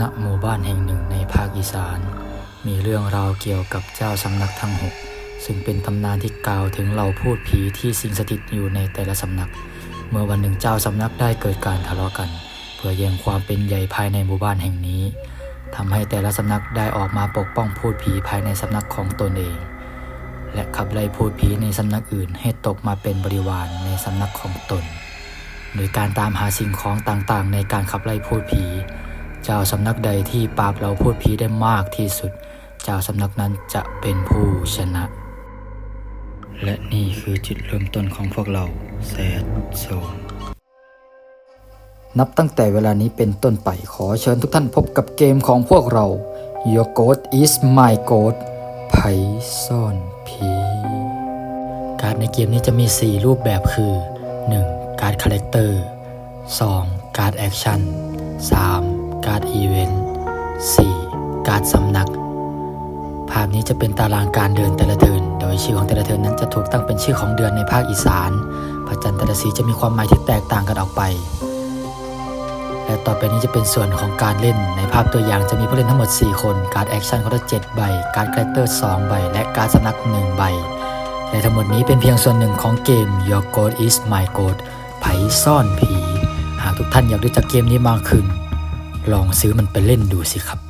ณหมู่บ้านแห่งหนึ่งในภาคอีสาน มีเรื่องราวเกี่ยวกับเจ้าสำนักทั้งหกซึ่งเป็นตำนานที่กล่าวถึงเหล่าพูดผีที่สิงสถิตอยู่ในแต่ละสำนัก เมื่อวันหนึ่งเจ้าสำนักได้เกิดการทะเลาะกัน เพื่อแย่งความเป็นใหญ่ภายในหมู่บ้านแห่งนี้ทำให้แต่ละสำนักได้ออกมาปกป้องพูดผีภายในสำนักของตนเอง และขับไล่พูดผีในสำนักอื่นให้ตกมาเป็นบริวารในสำนักของตน โดยการตามหาสิ่งของต่างๆ ในการขับไล่พูดผี เจ้าสำนักใดที่ปราบเราพูดผีได้มากที่สุด เจ้าสำนักนั้นจะเป็นผู้ชนะ และนี่คือจุดเริ่มต้นของพวกเราแซดโซนนับตั้งแต่เวลานี้เป็นต้นไปขอเชิญทุกท่านพบกับเกมของพวกเรา Your Ghost is my Ghost ไพซ่อนผีการดในเกมนี้จะมี 4 รูปแบบคือ 1. การ์ดคาแรคเตอร์ 2. การ์ดแอคชั่น 3. การ์ดอีเวนต์ 4. การ์ดสำนัก ภาพนี้จะเป็นตารางการเดินแต่ละเทิน โดยชื่อของแต่ละเทินนั้นจะถูกตั้งเป็นชื่อของเดือนในภาคอีสาน พระจันทร์แต่ละสีจะมีความหมายที่แตกต่างกันออกไป และต่อไปนี้จะเป็นส่วนของการเล่น ในภาพตัวอย่างจะมีผู้เล่นทั้งหมด 4 คน การ์ดแอคชั่นคนละ7ใบ การ์ดคาแรคเตอร์ 2 ใบ และการ์ดสำนัก 1 ใบ และทั้งหมดนี้เป็นเพียงส่วนหนึ่งของเกม Your Ghost is My Ghost ไผซ่อนผี หากทุกท่านอยากรู้จักเกมนี้มากขึ้น ลองซื้อมันไปเล่นดูสิครับ